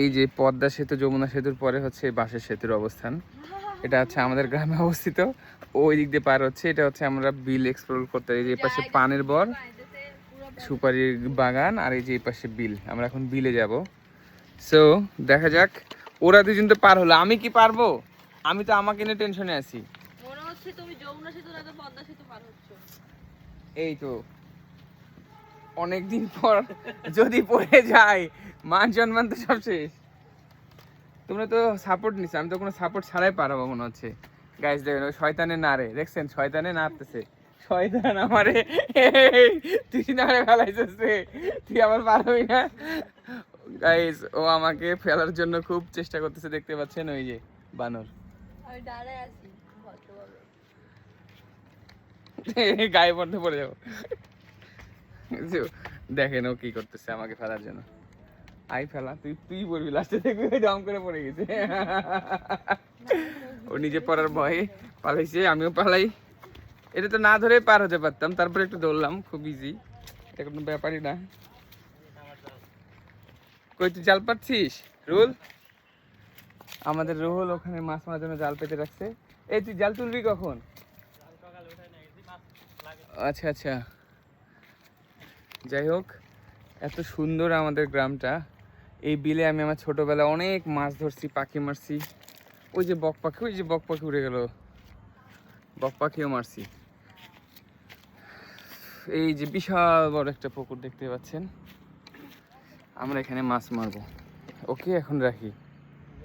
এই যে পদ্মা সেতু যমুনা সেতুর পরে হচ্ছে বাঁশের সেতুর অবস্থান। এটা হচ্ছে আমাদের গ্রামে অবস্থিত। ওই দিক দিয়ে পার হচ্ছে। এটা হচ্ছে আমরা বিল এক্সপ্লোর করতে এই যে পাশে পানের বর সুপারির বাগান আর এই যে এই পাশে বিল। আমরা এখন বিলে যাব। সো দেখা যাক। ওরা দুজন তো পার হলো। আমি কি পারব? আমি তো আমাকে নিয়ে টেনশনে আছি। মনে হচ্ছে তুমি যমুনা সেতু না তো পদ্মা সেতু পার হচ্ছ। এই তো। অনেকদিন পর যদি পড়ে যায় মান সম্মান তো সব শেষ। তোমরা তো সাপোর্ট নিছো আমি তো কোনো সাপোর্ট ছাড়াই পারব মনে হচ্ছে। গাইস দেখেন ওই শয়তানে নারে দেখছেন? শয়তানে নাড়তেছে। শয়তান আমারে তুই নারে ফেলাইছিস রে। তুই আমার পারবি না। গাইস ও আমাকে ফেলার জন্য খুব চেষ্টা করতেছে দেখতে পাচ্ছেন? ওই যে বানর। গায়ে মধ্যে পড়ে যাব। দেখেন ও কি করতেছে আমাকে ফেলার জন্য। আই ফেলা তুই তুই পড়বি লাস্টে দেখবি দম করে পড়ে গেছে। ও নিজে পড়ার ভয়ে পালাইছে আমিও পালাই। এটা তো না ধরে পার হতে পারতাম তারপরে একটু দৌড়লাম খুব ইজি এটা কোনো ব্যাপারই না। কই তুই জাল পাচ্ছিস? রুল আমাদের রুহুল ওখানে মাছ মারার জন্য জাল পেতে রাখছে। এই তুই জাল তুলবি কখন? আচ্ছা আচ্ছা। যাই হোক, এত সুন্দর আমাদের গ্রামটা। এই বিলে আমি আমার ছোটবেলায় অনেক মাছ ধরছি, পাখি মারছি। ওই যে বক পাখি, ওই যে বক পাখি উড়ে গেল। বক পাখিও মারছি। এই যে বিশাল বড় একটা পুকুর দেখতে পাচ্ছেন। আমরা এখানে মাছ মারবো। ওকে, এখন রাখি।